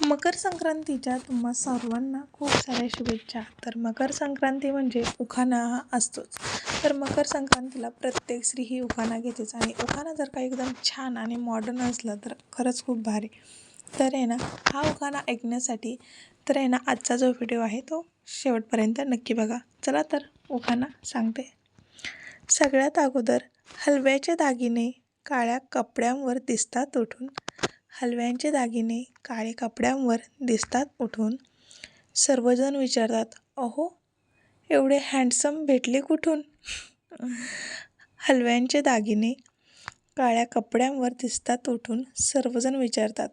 मकर संक्रांतीच्या तुम्हा सर्वांना खूप साऱ्या शुभेच्छा. तर मकर संक्रांती म्हणजे उखाणा हा असतोच. तर मकर संक्रांतीला प्रत्येक स्त्री ही उखाणा घेतेच आणि उखाणा जर का एकदम छान आणि मॉडर्न असला तर खरंच खूप भारी. तर आहे ना हा उखाणा ऐकण्यासाठी तर आहे ना आजचा जो व्हिडिओ आहे तो शेवटपर्यंत नक्की बघा. चला तर उखाणा सांगते. सगळ्यात अगोदर हलव्याचे दागिने काळ्या कपड्यांवर दिसतात उठून. हलव्यांचे दागिने काळे कपड्यांवर दिसतात उठून. सर्वजण विचारतात अहो एवढे हँडसम भेटले कुठून? हलव्यांचे दागिने काळ्या कपड्यांवर दिसतात उठून सर्वजण विचारतात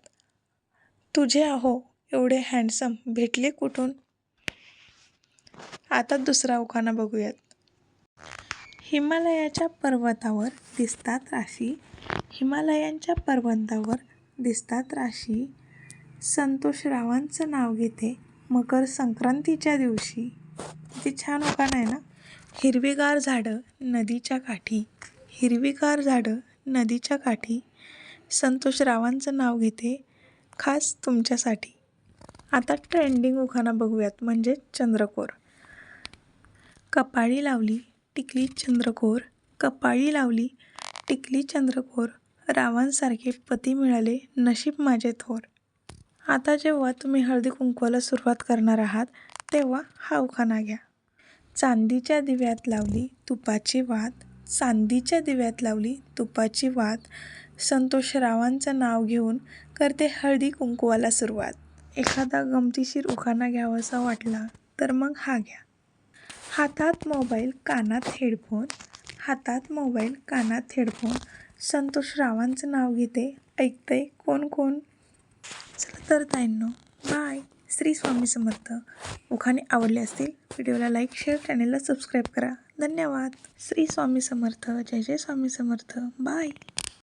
तुझे अहो एवढे हँडसम भेटले कुठून? आता दुसरा उखाणा बघूयात. हिमालयाच्या पर्वतावर दिसतात राशी. हिमालयांच्या पर्वतावर दिसतात राशी. संतोष रावांचं नाव घेते मकर संक्रांतीच्या दिवशी. किती छान उखाण आहे ना? हिरवीगार झाडं नदीच्या काठी. हिरवीगार झाडं नदीच्या काठी. संतोष रावांचं नाव घेते खास तुमच्यासाठी. आता ट्रेंडिंग उखाणा बघूयात म्हणजे चंद्रकोर. कपाळी लावली टिकली चंद्रकोर. कपाळी लावली टिकली चंद्रकोर. रावांसारखे पती मिळाले नशीब माझे थोर. आता जेव्हा तुम्ही हळदी कुंकवाला सुरुवात करणार आहात तेव्हा हा उखाणा घ्या. चांदीच्या दिव्यात लावली तुपाची वात चांदीच्या दिव्यात लावली तुपाची वात. संतोष रावांचं नाव घेऊन करते हळदी कुंकवाला सुरुवात. एखादा गमतीशीर उखाणा घ्यावासा वाटला तर मग हा घ्या. हातात मोबाईल कानात हेडफोन. हातात मोबाईल कानात हेडफोन. संतोष रावांचं नाव घेते. ऐकतंय कोण कोण? चला तर ताईंनो बाय. श्री स्वामी समर्थ. उखाणे आवडले असतील व्हिडिओला लाईक शेअर चॅनेलला सबस्क्राईब करा. धन्यवाद. श्री स्वामी समर्थ. जय जय स्वामी समर्थ. बाय.